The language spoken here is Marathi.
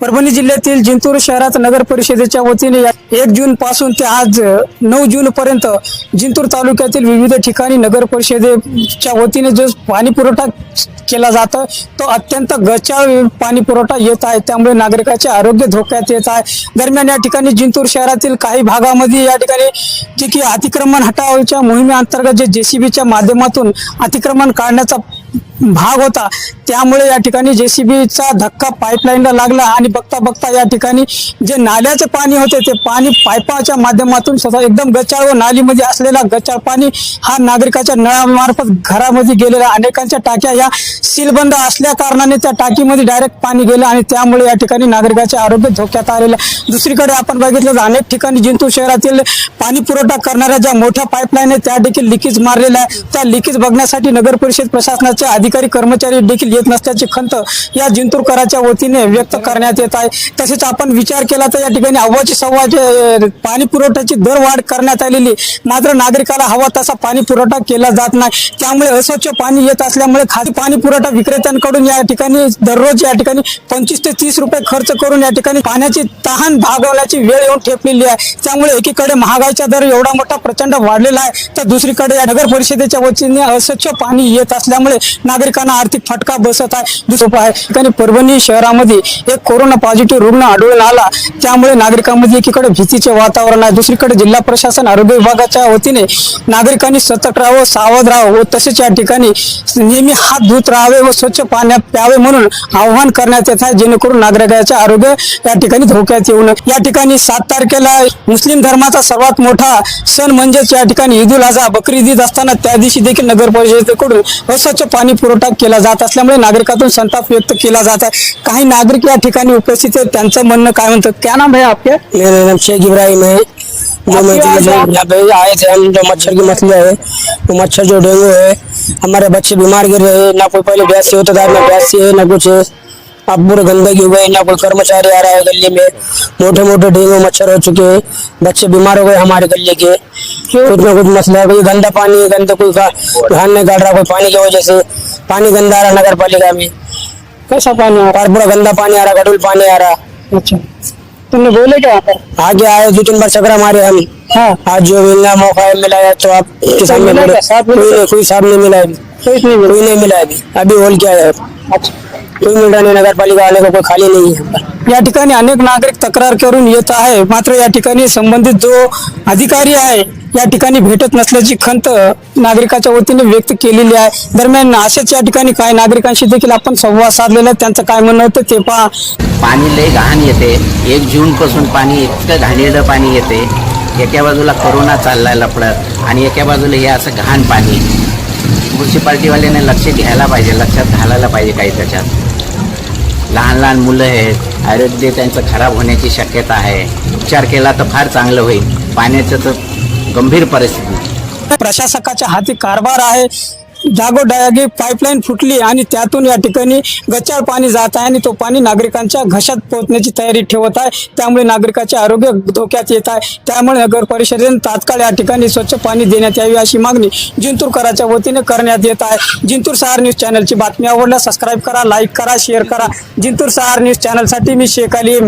परभणी जिल्ह्यातील जिंतूर शहरात नगर परिषदेच्या वतीने एक जून पासून ते आज नऊ जून पर्यंत जिंतूर तालुक्यातील विविध ठिकाणी नगर परिषदेच्या वतीने जो पाणी पुरवठा केला जातो तो अत्यंत गचाळ पाणी पुरवठा येत आहे. त्यामुळे नागरिकांचे आरोग्य धोक्यात येत आहे. दरम्यान या ठिकाणी जिंतूर शहरातील काही भागामध्ये या ठिकाणी जे की अतिक्रमण हटावच्या मोहिमेअंतर्गत जे जेसीबीच्या माध्यमातून अतिक्रमण काढण्याचा भाग होता. त्यामुळे या ठिकाणी जेसीबीचा धक्का पाईपलाईनला लागला आणि बघता बघता या ठिकाणी जे नाल्याचे पाणी होते ते पाणी पायपाच्या माध्यमातून स्वतः एकदम गचाळ व नालीमध्ये असलेला गचाळ पाणी हा नागरिकाच्या नळामार्फत घरामध्ये गेलेला. अनेकांच्या टाक्या या सीलबंद असल्या कारणाने त्या टाकीमध्ये डायरेक्ट पाणी गेलं आणि त्यामुळे या ठिकाणी नागरिकाचे आरोग्य धोक्यात आलेलं. आहे. दुसरीकडे आपण बघितलं तर अनेक ठिकाणी जिंतूर शहरातील पाणी पुरवठा करणाऱ्या ज्या मोठ्या पाईपलाईन आहेत त्या देखील लिकेज मारलेल्या आहे त्या लिकेज बघण्यासाठी नगर परिषद प्रशासनाच्या अधिकारी कर्मचारी देखील येत नसल्याची खंत या जिंतूरकराच्या वतीने व्यक्त करण्यात येत आहे. तसेच आपण विचार केला तर या ठिकाणी हवाची सव्वा पाणी पुरवठ्याची दर वाढ करण्यात आलेली मात्र नागरिकाला हवा तसा पाणी पुरवठा केला जात नाही. त्यामुळे अस्वच्छ पाणी येत असल्यामुळे खाली पाणी पुरवठा विक्रेत्यांकडून या ठिकाणी दररोज या ठिकाणी पंचवीस ते तीस रुपये खर्च करून या ठिकाणी पाण्याची तहान भागवण्याची वेळ येऊन ठेपलेली आहे. त्यामुळे एकीकडे महागाईचा दर एवढा मोठा प्रचंड वाढलेला आहे तर दुसरीकडे या नगर परिषदेच्या वतीने अस्वच्छ पाणी येत असल्यामुळे नागरिकांना आर्थिक फटका बसत आहे. दुसरं आहे ठिकाणी परभणी शहरामध्ये एक कोरोना पॉझिटिव्ह रुग्ण आढळून आला. त्यामुळे नागरिकांमध्ये एकीकडे भीतीचे वातावरण आहे. दुसरीकडे जिल्हा प्रशासन आरोग्य विभागाच्या वतीने नागरिकांनी सतर्क राहावं सावध राहावं व तसेच या ठिकाणी नेहमी हात धुत राहावे व स्वच्छ पाण्यात प्यावे म्हणून आवाहन करण्यात येत आहे. जेणेकरून नागरिकांचे आरोग्य या ठिकाणी धोक्यात येऊ नये. या ठिकाणी सात तारखेला मुस्लिम धर्माचा सर्वात मोठा सण म्हणजेच या ठिकाणी ईद उल अझा बकरी ईद असताना त्या दिवशी देखील नगर परिषदेकडून अस्वच्छ पाणी पुरवठा केला जात असल्यामुळे नागरिकातून संताप व्यक्त केला जात आहे. काही नागरिक या ठिकाणी उपस्थित आहेत. त्यांचं म्हणणं काय क्या नाम है आपके? मेरा नाम शेख इब्राहिम है। जो मैं यहाँ पे आए थे हम जो मच्छर की मसला है वो मच्छर जो डेंगू है हमारे बच्चे बीमार गिर रहे हैं। ना कोई पहले ब्यास से होता था ना ब्यास से है ना कुछ है। अब पूरे गंदगी है ना कोई कर्मचारी आ रहा है गली में। मोटे मोटे डेंगू मच्छर हो चुके हैं। बच्चे बीमार हो गए हमारे गले के। कुछ ना कुछ मसला है कोई गंदा पानी है गंदा कोई धान नहीं काट रहा कोई पानी की वजह से। पानी गंदा आ रहा नगर पालिका में कैसा पानी आ और पूरा गंदा पानी आ रहा गडुल पानी आ रहा रहा अच्छा तुमने बोले क्या पर आगे आए दो तीन बार चक्कर मारे हम हाँ. आज जो मिलना मौका मिला है तो आप के सामने मिला बोले। क्या? साथ में कोई साहब नहीं मिला कोई नहीं मिला अभी. अभी होल क्या है. अच्छा. कोई मिल रहा नहीं नगर पालिका वाले को कोई खाली नहीं। या ठिकाणी अनेक नागरिक तक्रार करून येत आहे. मात्र या ठिकाणी संबंधित जो अधिकारी आहे या ठिकाणी भेटत नसल्याची खंत नागरिकाच्या वतीने व्यक्त केलेली आहे. दरम्यान असेच या ठिकाणी काही नागरिकांशी देखील आपण संवाद साधलेला आहे. त्यांचं काय म्हणणं होतं ते पहा. पाणी लय घाण येते. एक जून पासून पाणी इतकं घाणेरडं पाणी येते. एका बाजूला कोरोना चाललाय लपडत आणि एका बाजूला हे असं घाण पाणी. म्युन्सिपाल्टीवाल्याने लक्ष घ्यायला पाहिजे लक्षात घालायला पाहिजे काही त्याच्यात. लहान लहान मुलं आहेत. आरोग्य त्यांचं खराब होण्याची शक्यता आहे. उपचार केला तर फार चांगलं होईल. पाण्याचं तर गंभीर परिस्थिती. प्रशासकाच्या हाती कारभार आहे. जागोजागी पाईपलाईन फुटली आणि त्यातून या ठिकाणी गचाळ पाणी जात आहे आणि तो पाणी नागरिकांच्या घशात पोहोचण्याची तयारी ठेवत आहे. त्यामुळे नागरिकाचे आरोग्य धोक्यात येत आहे. त्यामुळे नगर परिषदेने तात्काळ या ठिकाणी स्वच्छ पाणी देण्यात यावी अशी मागणी जिंतूरकराच्या वतीने करण्यात येत आहे. जिंतूर सहार न्यूज चॅनलची बातमी आवडल्यास सबस्क्राईब करा लाईक करा शेअर करा. जिंतूर सहार न्यूज चॅनलसाठी मी शेख अली